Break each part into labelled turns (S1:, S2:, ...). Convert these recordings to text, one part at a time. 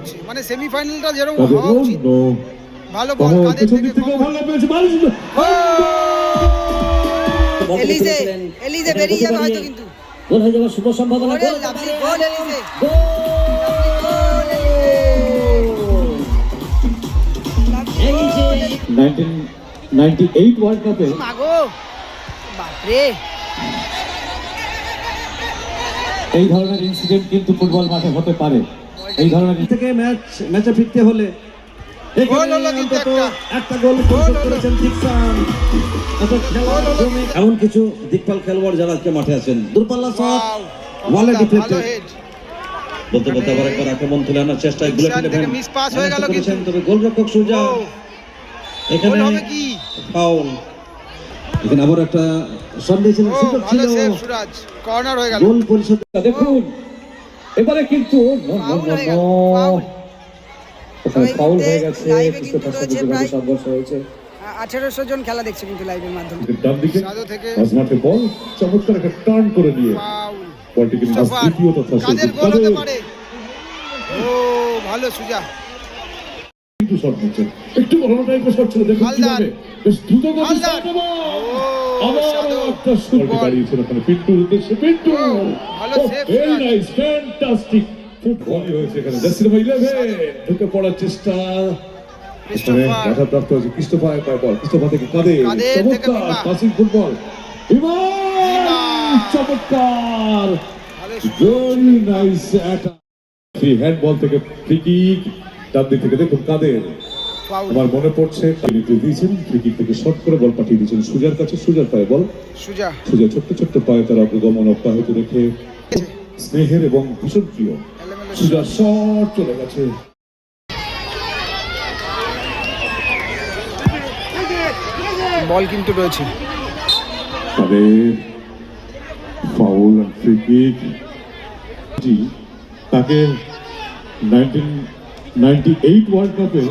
S1: হচ্ছে। মানে সেমিফাইনালটা যেরকম হওয়া উচিত। ভালো বল কাদের থেকে
S2: ভালো?
S3: এলিজে এলিজে বেরিয়ে যাবে হয়তো কিন্তু।
S4: গোল হয়ে যাওয়ার শুভ সম্ভাবনা। গোল
S3: লাভলি গোল এলিজে।
S4: গোল! এই
S2: 1998 ওয়ার্ল্ড কাপে
S3: মাগো! বাপরে!
S2: এই ধরনের ইনসিডেন্ট কিন্তু ফুটবল মাঠে হতে পারে। এই ধরনের
S5: থেকে ম্যাচ ম্যাচে ফিরতে হলে
S1: গোল হলো কিন্তু একটা।
S5: একটা গোল করেছেন দিকসান অর্থাৎ খেলার জমে। এমন কিছু দিকপাল খেলোয়াড় যারা আজকে মাঠে আছেন। দূরপাল্লা শট
S1: Wow,
S5: ওয়ালে ডিফ্লেক্টেড বলতে বলতে আবার একবার আক্রমণ তুলে আনার
S1: চেষ্টায়গুলো হয়ে কিন্তু।
S5: তবে গোলরক্ষক সুজা। এখানে ফাউল এখানে আবার একটা শট দিয়েছিলেন সুযোগ ছিল।
S1: কর্নার হয়ে গেল।
S5: গোল পরিশোধ
S2: দেখুন। এবারে কিন্তু
S3: ফাউল হয়ে
S2: গেছে সংঘর্ষ হয়েছে।
S3: আঠেরোশো জন খেলা দেখছে কিন্তু লাইভের মাধ্যমে।
S2: ডান দিকে
S1: সাদু থেকে
S2: মাঝ মাঠে বল চমৎকার একটা টার্ন করে দিয়ে
S1: ফাউল
S2: বলটিকে দ্বিতীয় তথা
S1: কাদের গোল হতে পারে? ও ভালো সুজা।
S2: একটু শট নিচ্ছেন একটু বড় টাইপের শট ছিল দেখুন কীভাবে। বেশ দ্রুত
S1: বল।
S2: বাড়িয়েছেন ওখানে পিন্টুর উদ্দেশ্যে পিন্টু!
S1: ও, ভালো save,
S2: ভেরি নাইস ফ্যান্টাস্টিক ফুটবলই হয়েছে এখানে। জার্সি নাম্বার 11 ঢুকে পড়ার চেষ্টা। বাধাপ্রাপ্ত হয়েছে ক্রিস্টোফার পায় বল। ক্রিস্টোফার থেকে কাদের
S1: কাদের
S2: চমৎকার পাসিং ফুটবল চমৎকার! Very nice attack free hand ball থেকে ফ্রি কিক ডান দিক থেকে দেখুন কাদের। আমার মনে পড়ছে দিয়েছেন থেকে শট করে বল পাঠিয়ে দিয়েছেন সুজার কাছে। সুজার পায়ে বল।
S1: সুজা।
S2: সুজা ছোট্ট ছোট্ট পায়ে তার অগ্রগমন অব্যাহত রেখে স্নেহের এবং ভীষণ প্রিয় শট চলে গেছে।
S1: বল কিন্তু রয়েছে।
S2: তাদের ফাউল ফ্রি কিক জি তাকে নাইনটিন নাইনটি এইট ওয়ার্ল্ড কাপে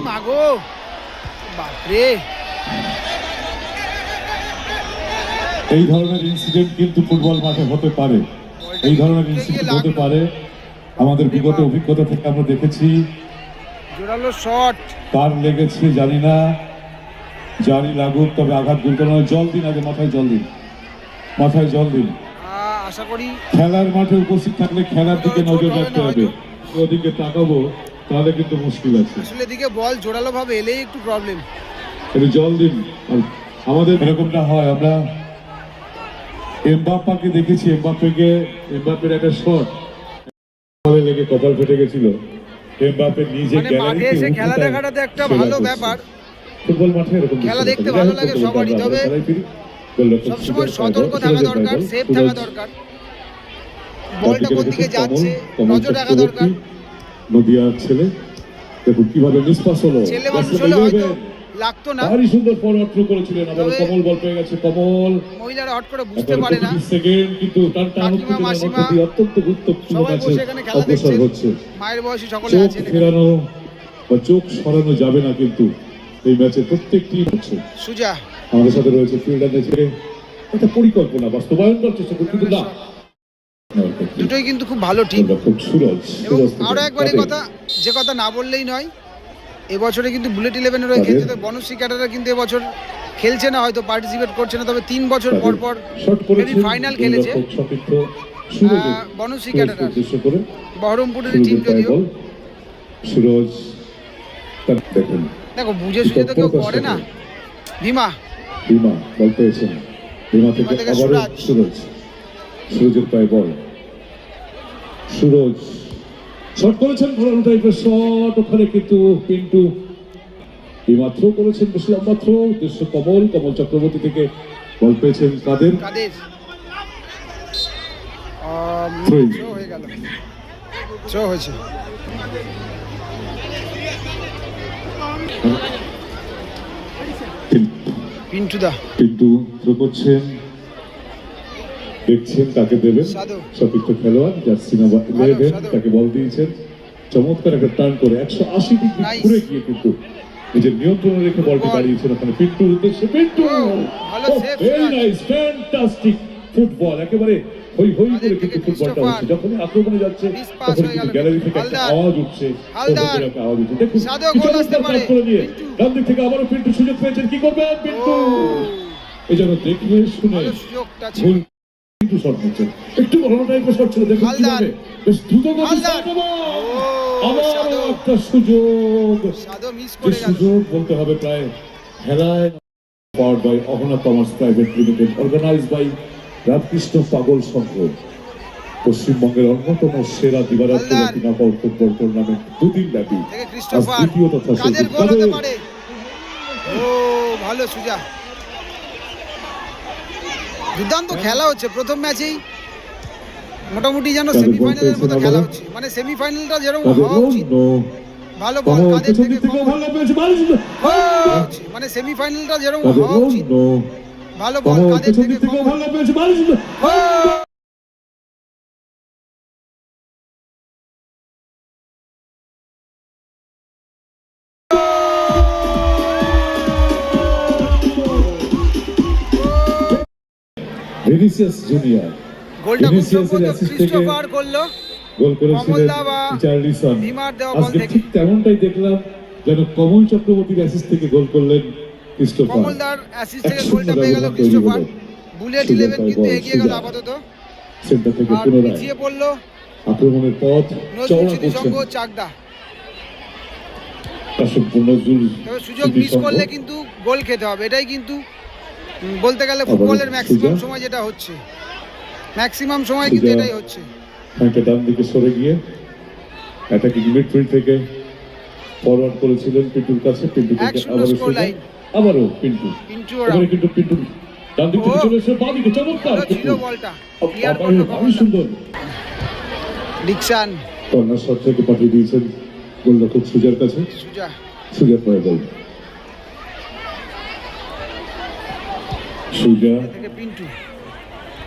S1: বাপরে।
S2: এই ধরনের ইনসিডেন্ট কিন্তু ফুটবল মাঠে হতে পারে। এই ধরনের ইনসিডেন্ট হতে পারে। আমাদের বিগত অভিজ্ঞতা থেকে আমরা দেখেছি।
S1: জোরালো শট
S2: কার লেগেছে জানি না। জানি লাগুক তবে আঘাত গুরুতর নয়। জল দিন আগে মাথায় জল দিন। মাথায় জল দিন।
S1: আশা করি
S2: খেলার মাঠে উপস্থিত থাকলে খেলার দিকে নজর রাখতে হবে। ওদিকে তাকাবো। তাহলে কিন্তু মুশকিল আছে।
S1: আসলে দিকে বল জোরালো ভাবে এলেই একটু প্রবলেম
S2: একটু জল দিন। আমাদের এরকমটা হয় আমরা এমবাপ্পাকে দেখেছি এমবাপ্পেকে এমবাপ্পের একটা শট লেগে কপাল ফেটে গেছিল। এমবাপ্পে নিজে
S1: মানে মাঠে এসে খেলা দেখাটা তো একটা ভালো ব্যাপার।
S2: ফুটবল মাঠে এরকম
S1: খেলা দেখতে ভালো লাগে সবারই, তবে সবসময় সতর্ক থাকা দরকার সেফ থাকা দরকার। বলটা কোন দিকে যাচ্ছে নজর রাখা দরকার।
S2: নদিয়ার ছেলে। দেখুন কীভাবে নিষ্পাস হলো।
S1: লাগতো না।
S2: ভারী সুন্দর ফরওয়ার্ড থ্রো করেছিলেন আবার কমল বল পেয়ে গেছে কমল।
S1: মহিলারা হট করে বুঝতে পারে না।
S2: সেকেন্ড কিন্তু তার টান অত্যন্ত গুরুত্বপূর্ণ
S1: সবাই
S2: ম্যাচে
S1: বসে এখানে খেলা
S2: অগ্রসর হচ্ছে।
S1: মায়ের বয়সী সকলে
S2: চোখ ফেরানো বা চোখ সরানো যাবে না কিন্তু এই ম্যাচে প্রত্যেকটি হচ্ছে।
S1: সুজা।
S2: আমাদের সাথে রয়েছে ফিল্ডার একটা পরিকল্পনা বাস্তবায়ন করছে কিন্তু না।
S1: দুটোই কিন্তু খুব ভালো টিম এবং
S2: সুরজ থেকে
S1: আরও একবার এই কথা যে কথা না বললেই নয় এবছরে কিন্তু বুলেট ইলেভেনের হয়ে খেলছে তো বনশ্রী ক্যাডাররা কিন্তু এবছর খেলছে না হয়তো পার্টিসিপেট করছে না তবে তিন বছর পর পর ফাইনাল খেলেছে। বনশ্রী
S2: সুরজকে
S1: ক্যাডার
S2: উদ্দেশ্য করে
S1: বহরমপুরের টিম যদিও।
S2: সুরজ
S1: দেখো বুঝে সুঝে তো কেউ করে না। ভীমা।
S2: বিমা বল পেয়েছেন। বিমা থেকে আবারও
S1: সুরজ।
S2: সুরজের পায়ে বল। সুরজ। শট করেছেন ঘোরানো টাইপের শট ওখানে কিন্তু পিন্টু। এইমাত্র করেছেন বেশ লম্বা থ্রো উদ্দেশ্য কমল কমল চক্রবর্তী থেকে বল পেয়েছেন কাদের?
S1: পিন্টু দা
S2: পিন্টু থ্রো করছেন। দেখছেন কাকে দেবেন। সতীর্থ খেলোয়াড় নাম্বার
S1: ভালো,
S2: ইলেভেন তাকে বল দিয়েছেন। চমৎকার একটা টার্ন করে একশো আশি ডিগ্রি ঘুরে গিয়ে কিন্তু নিজের নিয়ন্ত্রণে রেখে বলটি বাড়িয়েছেন ওখানে পিন্টুর উদ্দেশ্যে। Pintu very nice fantastic football একেবারে হই হই করে কিন্তু ফুটবলটা হচ্ছে। যখনই আক্রমণে যাচ্ছে তখন কিন্তু গ্যালারি থেকে একটা আওয়াজ উঠছে। একটা আওয়াজ উঠছে। দেখুন
S1: সাদেও
S2: কি
S1: গোল আসতে
S2: চমৎকার
S1: পারে।
S2: করে নিয়ে। ডান দিক থেকে আবারও পিন্টু সুযোগ পেয়েছেন। কি করবে পিন্টু এই জন্য দেখে শুনে
S1: ভুল
S2: কিন্তু শট নিচ্ছেন একটু বড় টাইপের শট ছিল দেখুন কীভাবে। বেশ দ্রুত গতিতে
S1: সাদেও।
S2: একটা সুযোগ। যে সুযোগ বলতে হবে প্রায় হেলায় powered by Ahana commerce private limited organise by Ramakrishna Pagal Sangha. পশ্চিমবঙ্গের অন্যতম সেরা দিবারাত্র ফুটবল টুর্নামেন্ট দুদিন ব্যাপী।
S1: থেকে
S2: আজ দ্বিতীয় তথা
S1: ভালো সুজা দুর্দান্ত খেলা হচ্ছে প্রথম ম্যাচেই। মোটামুটি যেন সেমিফাইনালের মতো খেলা হচ্ছে। মানে সেমিফাইনালটা যেরকম হওয়া উচিত। ভালো বল কাদের থেকে। মানে সেমিফাইনালটা যেরকম হওয়া উচিত। ভালো বল কাদের থেকে
S2: ভিনিসিয়াস জুনিয়র
S1: গোলটা খুব ক্রিস্টোফার করল।
S2: গোল করেছিলেন রিচার্লিসন আজকে। ঠিক তেমনটাই দেখলাম যেন কমল চক্রবর্তীর অ্যাসিস্ট থেকে গোল করলেন ক্রিস্টোফার।
S1: কমলদার অ্যাসিস্ট থেকে গোলটা পেয়ে গেল ক্রিস্টোফার। বুলেট
S2: সুযোগ
S1: ইলেভেন
S2: পায়
S1: কিন্তু এগিয়ে গেল আপাতত।
S2: সেন্টার থেকে পুনরায়।
S1: পিছিয়ে পড়ল
S2: আক্রমণের পথ চওড়া করছেন।
S1: চাকদা। সুযোগ মিস করলে কিন্তু গোল খেতে হবে। এটাই কিন্তু বলতে গেলে ফুটবলের ম্যাক্সিমাম সময় যেটা হচ্ছে। ম্যাক্সিমাম সময় কিন্তু এটাই হচ্ছে।
S2: খানিকটা ডান দিকে সরে গিয়ে অ্যাটাকিং মিডফিল্ড থেকে ফরওয়ার্ড করেছিলেন পিন্টুর কাছে। পিন্টু থেকে আবারও। আবারও পিন্টু। এবারে কিন্তু পিন্টু ডান দিক থেকে চলে এসে বাঁ দিকে চমৎকার
S1: ছিল বলটা। ক্লিয়ার করল
S2: ভারী সুন্দর।
S1: ডিকশন
S2: কর্নার শট থেকে পাঠিয়ে দিয়েছেন গোলরক্ষক সুজার কাছে।
S1: সুজা।
S2: সুজার পরে ball
S1: Pintu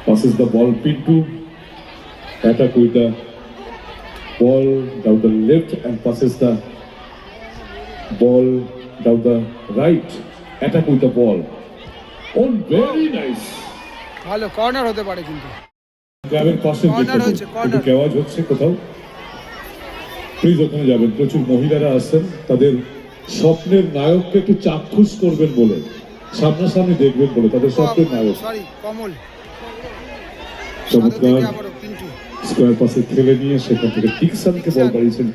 S2: passes the ball Pinto attack with the ball down the left and passes the ball down the right attack with the ball oh very nice
S1: ভালো কর্নার হতে পারে কিন্তু
S2: গ্রামের পাশে
S1: Corner হচ্ছে, corner.
S2: আওয়াজ হচ্ছে কোথাও প্লিজ ওখানে যাবেন প্রচুর মহিলারা আসছেন তাদের স্বপ্নের নায়ককে একটু চাক্ষুষ করবেন বলে সামনাসামনি দেখবেন বলে তাদের স্বপ্নের নায়ক।
S1: কমল।
S2: চমৎকার। স্কোয়ার পাসে খেলে নিয়ে সেখান থেকে ডিকসনকে বল বাড়িয়েছেন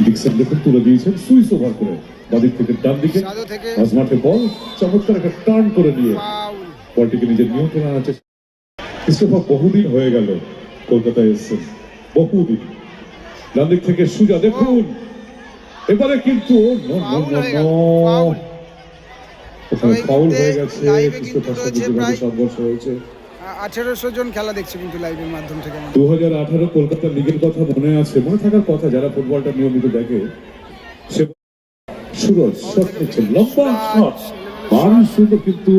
S2: ডিকসন দেখুন তুলে দিয়েছেন সুইস ওভার করে। বাদিক থেকে ডান দিকে বল চমৎকার একটা টার্ন করে নিয়ে। বলটিকে নিজের নিয়ন্ত্রণে আনার চেষ্টা ক্রিস্টোফার বহুদিন হয়ে গেল কলকাতায় এসেছেন। বহুদিন। ডান দিক থেকে সুজা দেখুন। এবারে কিন্তু
S1: ফাউল হয়ে
S2: গেছে সংঘর্ষ হয়েছে।
S1: আঠেরোশো জন খেলা দেখছে কিন্তু লাইভের মাধ্যম থেকে
S2: দু হাজার আঠারো কলকাতা লিগের কথা মনে আছে মনে থাকার কথা যারা ফুটবলটা নিয়মিত দেখে সে সুরজ শট নিচ্ছে লম্বা শট ভারী সুন্দর কিন্তু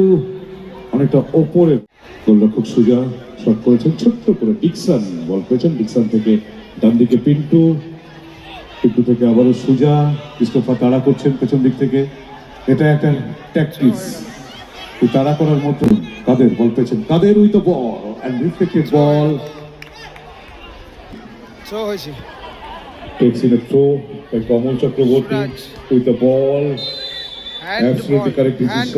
S2: অনেকটা ওপরে। গোলরক্ষক সুজা শট করেছেন ছোট্ট করে ডিকসন বল পেয়েছেন। ডিকসন থেকে ডান দিকে পিন্টু পিন্টু থেকে আবারও সুজা ক্রিস্টোফার তাড়া করছেন পেছন দিক থেকে। এটা একটা ট্যাকটিক্স এই তাড়া করার মতো কাদের বল পেয়েছেন? Kader with the ball? And reflected ball
S1: show হয়েছে।
S2: Takes in a throw by Kamal Chakraborty with the ball.
S1: Hand
S2: Absolutely correct
S1: hand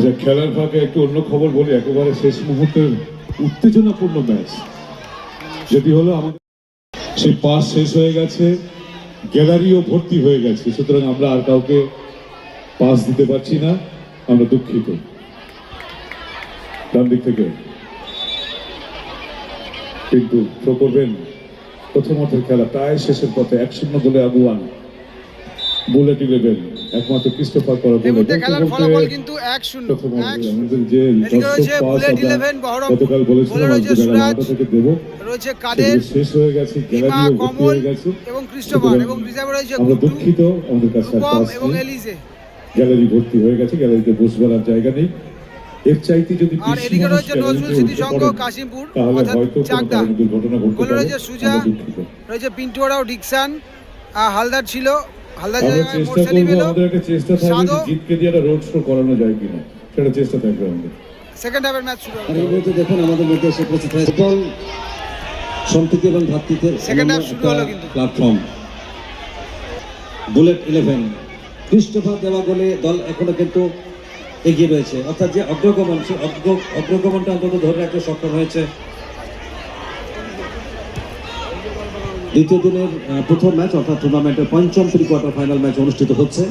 S2: আচ্ছা খেলার ফাঁকে একটু অন্য খবর বলি, একেবারে শেষ মুহূর্তের উত্তেজনাপূর্ণ ম্যাচ। যেটি হলো আমাদের সেই পাস শেষ হয়ে গেছে, গ্যালারিও ভর্তি হয়ে গেছে, সুতরাং আমরা আর কাউকে পাস দিতে পারছি না, আমরা দুঃখিত। ডান দিক থেকে। কিন্তু করবেন প্রথমার্ধের খেলা প্রায় শেষের পথে, এক শূন্য গোলে আগুয়ান বুলেট ইলেভেন একমাত্র ক্রিস্টোফার করা
S1: কিন্তু এক শূন্য
S2: আমাদের যে। গতকাল বলেছিলাম আজকে বেলা নটা থেকে দেবো
S1: রয়েছে কাদের
S2: শেষ হয়ে গেছে গ্যালারিও ভর্তি হয়ে গেছে।
S1: এবং ক্রিস্টোফার এবং রিজার্ভে রয়েছে
S2: আমরা দুঃখিত আমাদের কাছে আর পাস নেই। গ্যালারি ভর্তি হয়ে গেছে গ্যালারিতে বসবার আর জায়গা নেই। এর চাইতে যদি
S1: আর এদিকে রয়েছে নজরুল স্মৃতি সংঘ কাশিমপুর
S2: তাহলে হয়তো
S1: চাকদা।
S2: দুর্ঘটনা ঘটতে পারে।
S1: রয়েছে সুজা ডিকসান হালদার ছিল
S2: আমরা চেষ্টা করব আমাদের একটা চেষ্টা থাকবে যে জিতকে দিয়ে একটা রোড শো করানো যায় কিনা সেটা চেষ্টা থাকবে আমাদের।
S1: সেকেন্ড হাফের ম্যাচ শুরু হবে।
S5: এই দেখুন আমাদের মধ্যে এসে উপস্থিত হয়েছে। ফুটবল সম্প্রীতি এবং ভ্রাতৃত্বের
S1: half
S5: অনন্য
S1: শুরু হলো কিন্তু।
S5: প্ল্যাটফর্ম বুলেট ইলেভেন ক্রিস্টোফার দেওয়া গোলে দল এখনও কিন্তু এগিয়ে রয়েছে। অর্থাৎ যে অগ্রগমন সেই অগ্র- অগ্রগমনটা অন্তত ধরে রাখতে সক্ষম হয়েছে। দ্বিতীয় দিনের প্রথম ম্যাচ অর্থাৎ টুর্নামেন্টের পঞ্চম প্রি কোয়ার্টার ফাইনাল ম্যাচ অনুষ্ঠিত হচ্ছে।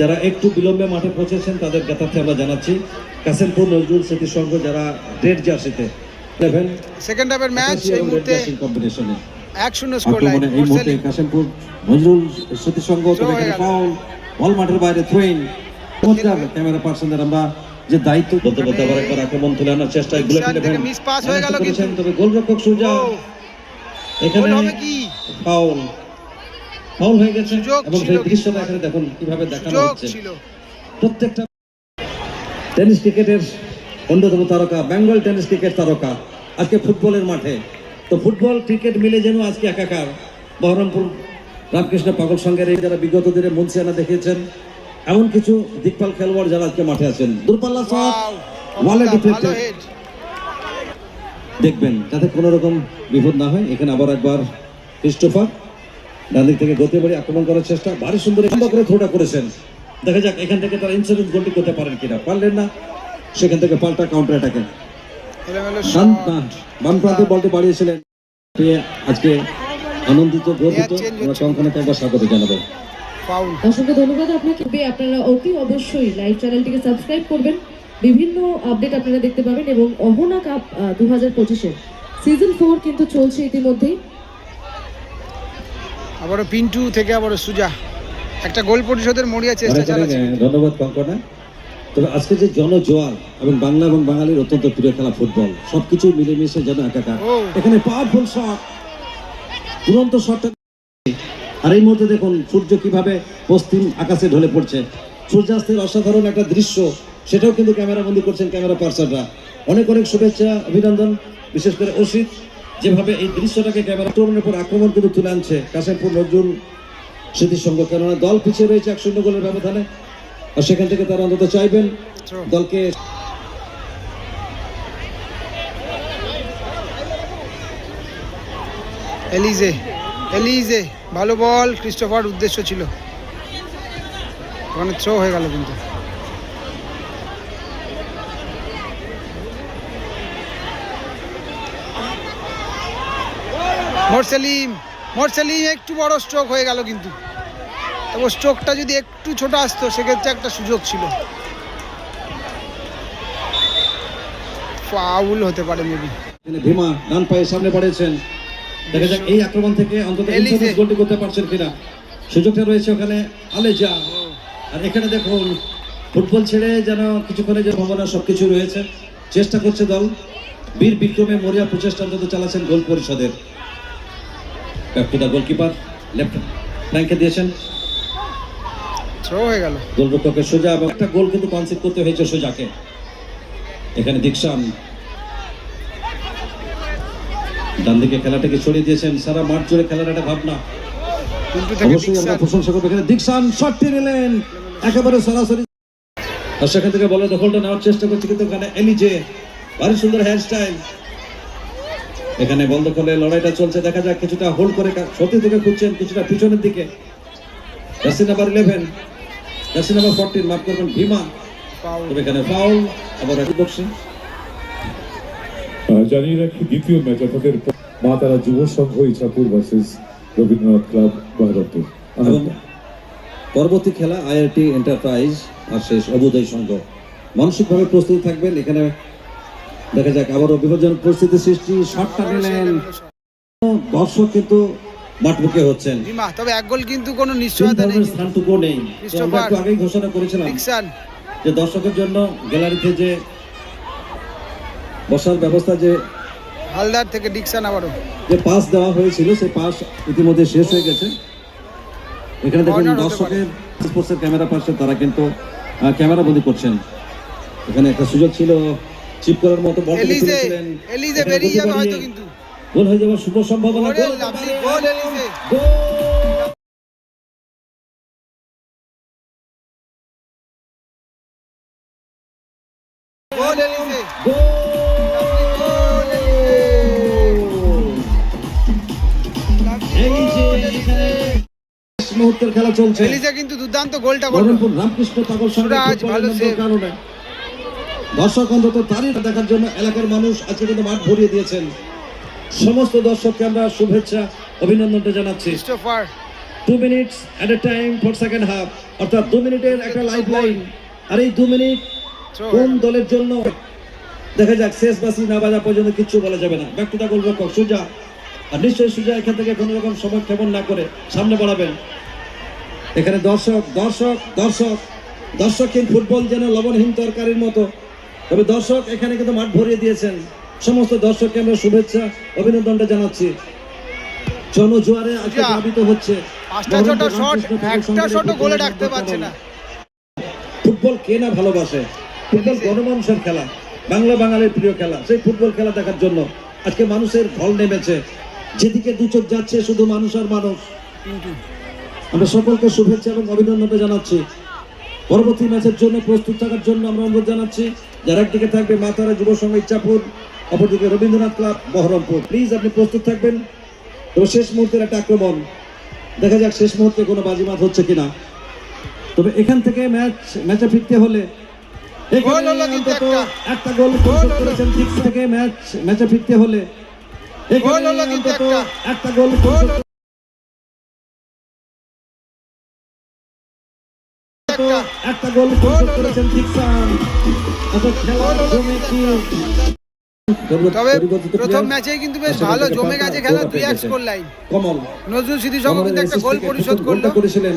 S5: যারা একটু বিলম্বে মাঠে পৌঁছেছেন তাদের জ্ঞাতার্থে আমরা জানাচ্ছি কাসেমপুর নজরুল স্মৃতি সংঘ যারা রেড জার্সিতে
S1: সেকেন্ড হাফের ম্যাচ এই মুহূর্তে
S5: কম্বিনেশনে
S1: এক শূন্য স্কোর লাইন
S5: এই মুহূর্তে
S1: মোরসালিম
S5: নজরুল স্মৃতি সংঘ তবে
S1: Throw
S5: এখানে
S1: গেল।
S5: ফাউল বল মাঠের বাইরে থ্রোইন ক্যামেরা পার্সনদের আমরা যে দায়িত্ব বলতে বলতে আবার একবার আক্রমণ তুলে আনার চেষ্টায়।
S1: হয়ে গেল কিন্তু।
S5: তবে গোলরক্ষক সুজা এখানে
S1: হবে কি?
S5: ফাউল ফাউল হয়ে গেছে এবং সেই দৃশ্যটা এখানে দেখুন কীভাবে দেখানো হচ্ছে। প্রত্যেকটা টেনিস ক্রিকেটের অন্যতম তারকা বেঙ্গল টেনিস ক্রিকেট তারকা আজকে ফুটবলের মাঠে। তো ফুটবল ক্রিকেট মিলে যেন আজকে একাকার। বহরমপুর রামকৃষ্ণ পাগল সঙ্গের এই যারা বিগত দিনে মুন্সিয়ানা দেখিয়েছেন এমন কিছু দিকপাল খেলোয়াড় যারা আজকে মাঠে আছেন। দূরপাল্লা শট ওয়ালে দেখবেন যাতে কোনো রকম বিপদ না হয়। এখানে আবার একবার ক্রিস্টোফার ডান দিক থেকে গতি বাড়ি আক্রমণ করার চেষ্টা। ভারী সুন্দর করে থ্রোটা করেছেন। দেখা যাক এখান থেকে তারা ইন্স্যুরেন্স গোলটি করতে পারেন কিনা। পারলেন না সেখান থেকে পাল্টা কাউন্টার অ্যাটাকে
S1: এলোমেলো
S5: ডান
S1: shot।
S5: না, বাম প্রান্তে বলটি বাড়িয়েছিলেন। আজকে আনন্দিত গর্বিত আমরা কঙ্কনাকে একবার স্বাগত জানাব।
S6: অসংখ্য ধন্যবাদ আপনাকে। আপনারা অতি অবশ্যই লাইভ চ্যানেলটিকে সাবস্ক্রাইব করবেন। বিভিন্ন আপডেট আপনারা দেখতে পাবেন এবং অহনা কাপ দু হাজার পঁচিশে। সিজন ফোর কিন্তু চলছে ইতিমধ্যেই।
S1: আবারও পিন্টু থেকে আবারও সুজা। একটা গোল পরিশোধের মরিয়া চেষ্টা চালাচ্ছে।
S5: ধন্যবাদ কঙ্কনা। তবে আজকে যে জনজোয়ার এবং বাংলা এবং বাঙালির অত্যন্ত প্রিয় খেলা ফুটবল সবকিছু মিলেমিশে যেন একাকার। এখানে পাওয়ারফুল শট তুরন্ত শটটা আর এই মুহূর্তে দেখুন সূর্য কীভাবে পশ্চিম আকাশে ঢলে পড়ছে। সূর্যাস্তের অসাধারণ একটা দৃশ্য সেটাও কিন্তু ক্যামেরা বন্দি করছেন ক্যামেরা পার্সনরা। অনেক অনেক শুভেচ্ছা অভিনন্দন বিশেষ করে অসিত। যেভাবে এই দৃশ্যটাকে ক্যামেরা তরুণের উপর আক্রমণ কিন্তু তুলে আনছে কাশেমপুর নজরুল স্মৃতির সঙ্গে কেননা দল পিছিয়ে রয়েছে এক শূন্য গোলের ব্যবধানে। আর সেখান থেকে তারা অন্তত চাইবেন দলকে
S1: এলিজে এলিজে, ভালো বল, ক্রিস্টোফার, উদ্দেশ্য ছিল। ওখানে থ্রো হয়ে গেল কিন্তু। মোরসেলিম মোরসেলিম একটু বড় স্ট্রোক হয়ে গেল কিন্তু। তবে স্ট্রোকটা যদি একটু ছোট আসতো সেক্ষেত্রে একটা সুযোগ ছিল। ফাউল হতে পারে মেবি
S5: ভীমা ডান পায়ে সামনে বাড়িয়েছেন দেখা যাক এই আক্রমণ থেকে অন্তত। গোলটি করতে পারছেন কিনা। সুযোগটা রয়েছে ওখানে আলেজা। আর এখানে দেখুন ফুটবল ছেড়ে যেন কিছুক্ষণের যে ভাবনা সবকিছু রয়েছে। চেষ্টা করছে দল। বীর বিক্রমে মরিয়া প্রচেষ্টা অন্তত চালাচ্ছেন গোল পরিষদের। Back to the goalkeeper left ফ্ল্যাঙ্কে দিয়েছেন।
S1: থ্রো হয়ে গেল।
S5: গোলরক্ষকের সোজা এবং একটা গোল কিন্তু কনসিড করতে হয়েছে সোজাকে। এখানে দীক্ষান। ডান দিকে খেলাটাকে ছড়িয়ে দিয়েছেন সারা মাঠ জুড়ে খেলার একটা ভাবনা। অবশ্যই আমরা। প্রশংসা করব এখানে। দীক্ষান শটটি নিলেন। একেবারে সরাসরি। আর সেখান থেকে বলের দখলটা নেওয়ার চেষ্টা করছে কিন্তু ওখানে এলিজে। ভারী সুন্দর হেয়ার স্টাইল এখানে বল দখলে লড়াইটা চলছে। দেখা যাক কিছুটা হোল্ড করে সত্যি থেকে খুঁজছেন কিছুটা পিছনের দিকে। Jersey number eleven jersey number fourteen মাফ করবেন ভীমা। এখানে ফাউল আবার বক্সিং।
S2: জানিয়ে রাখি দ্বিতীয় ম্যাচ আপনাদের মা তারা যুব সংঘ ইছাপুর ভার্সেস রবীন্দ্রনাথ ক্লাব বহরমপুর
S5: পরবর্তী খেলা আইআইটি এন্টারপ্রাইজ আর শেষ অবুদয় সংঘ। মানসিকভাবে প্রস্তুত থাকবেন এখানে দেখা যাক আবারও বিপজ্জনক পরিস্থিতি সৃষ্টি শটটা নিলেন। দর্শক কিন্তু মাঠমুখে হচ্ছেন।
S1: তবে এক গোল কিন্তু কোনো নিশ্চয়তা নেই।
S5: ধরনের স্থানটুকু নেই। তো আমরা একটু আগেই ঘোষণা করেছিলাম যে দর্শকের জন্য গ্যালারিতে যে বসার ব্যবস্থা যে
S1: হালদার থেকে ডিকসান আবারও।
S5: যে পাস দেওয়া হয়েছিল সেই পাস ইতিমধ্যে শেষ হয়ে গেছে। এখানে দেখুন দর্শকের স্পোর্টসের ক্যামেরা পাশে তারা কিন্তু ক্যামেরা বন্দি করছেন। এখানে একটা সুযোগ ছিল চিপ করার মতো বল
S1: এলিজে এলিজে বেরিয়ে যাবে হয়তো কিন্তু।
S5: গোল হয়ে যাওয়ার শুভ সম্ভাবনা
S1: গোল
S5: গোল।
S1: এলিজে
S5: গোল! মুহূর্তের খেলা চলছে।
S1: এলিজে কিন্তু দুর্দান্ত গোলটা করল
S5: রামকৃষ্ণ পাগল সঙ্গে
S1: ভালো
S5: কারণে। দর্শক অন্তত তারই দেখার জন্য এলাকার মানুষ আজকে কিন্তু মাঠ ভরিয়ে দিয়েছেন। সমস্ত দর্শককে আমরা শুভেচ্ছা অভিনন্দনটা জানাচ্ছি। Two minutes at a time for second half অর্থাৎ দু মিনিটের একটা লাইফ লাইন আর এই দু মিনিট কোন দলের জন্য? দেখা যাক শেষ বাসি না বাজা পর্যন্ত কিচ্ছু বলা যাবে না। ব্যাক টু দা গোলরক্ষক সুজা আর নিশ্চয়ই সুজা এখান থেকে কোনো রকম সময় ক্ষেপণ না করে সামনে বাড়াবেন। এখানে দর্শক দর্শক দর্শক। দর্শকহীন ফুটবল যেন লবণহীন তরকারির মতো। তবে দর্শক এখানে কিন্তু মাঠ ভরিয়ে দিয়েছেন। সমস্ত দর্শককে আমরা শুভেচ্ছা অভিনন্দনটা জানাচ্ছি। জনজোয়ারে আজকে। প্লাবিত হচ্ছে।
S1: পাঁচটা ছটা শট একটা শটও গোলে ডাকতে পারছে না।
S5: ফুটবল কে না ভালোবাসে? ফুটবল গণমানুষের খেলা বাংলা বাঙালির প্রিয় খেলা সেই ফুটবল খেলা দেখার জন্য আজকে মানুষের ঢল নেমেছে। যেদিকে দু চোখ যাচ্ছে শুধু মানুষ আর মানুষ। আমরা সকলকে শুভেচ্ছা এবং অভিনন্দনটা জানাচ্ছি। পরবর্তী ম্যাচের জন্য প্রস্তুত থাকার জন্য আমরা অনুরোধ জানাচ্ছি যারা একদিকে থাকবে মাতারা যুব সংঘ ইচ্ছাপুর অপরদিকে রবীন্দ্রনাথ ক্লাব বহরমপুর। প্লিজ আপনি প্রস্তুত থাকবেন। তো শেষ মুহূর্তের একটা আক্রমণ। দেখা যাক শেষ মুহূর্তে কোনো বাজিমাত হচ্ছে কিনা। তবে এখান থেকে ম্যাচ ম্যাচে ফিরতে হলে
S1: একটা।
S5: গোল করেছেন ঠিক থেকে ম্যাচ ম্যাচে ফিরতে হলে।
S1: একটা।
S5: গোল একটা গোল পরিশোধ করেছেন ঠিকসান অর্থাৎ খেলা
S1: গোল হলো
S5: জমে কি?
S1: তবে প্রথম ম্যাচেই কিন্তু বেশ ভালো জমে গেছে খেলা দুই এক স্কোর লাইন
S5: কমল।
S1: নজরুল স্মৃতি সংঘ কিন্তু একটা গোল পরিশোধ করল।
S5: করেছিলেন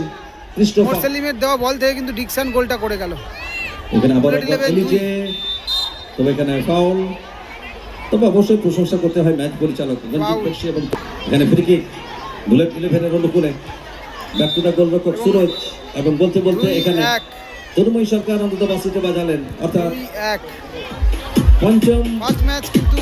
S1: মোরসালিমের দেওয়া বল থেকে কিন্তু ডিকসন গোলটা করে গেল।
S5: এখানে আবার
S1: বুলেট
S5: একবার
S1: লেভেল
S5: এলিজে। তবে এখানে ফাউল তবে অবশ্যই প্রশংসা করতে হয় ম্যাচ পরিচালক. এবং এখানে ফ্রি কিক বুলেট ইলেভেনের অনুকূলে। দ্য গোলরক্ষক সুরজ এবং বলতে বলতে এখানে তরুময় সরকার অন্তত বাসিতে বাজালেন অর্থাৎ পঞ্চম
S1: ম্যাচ কিন্তু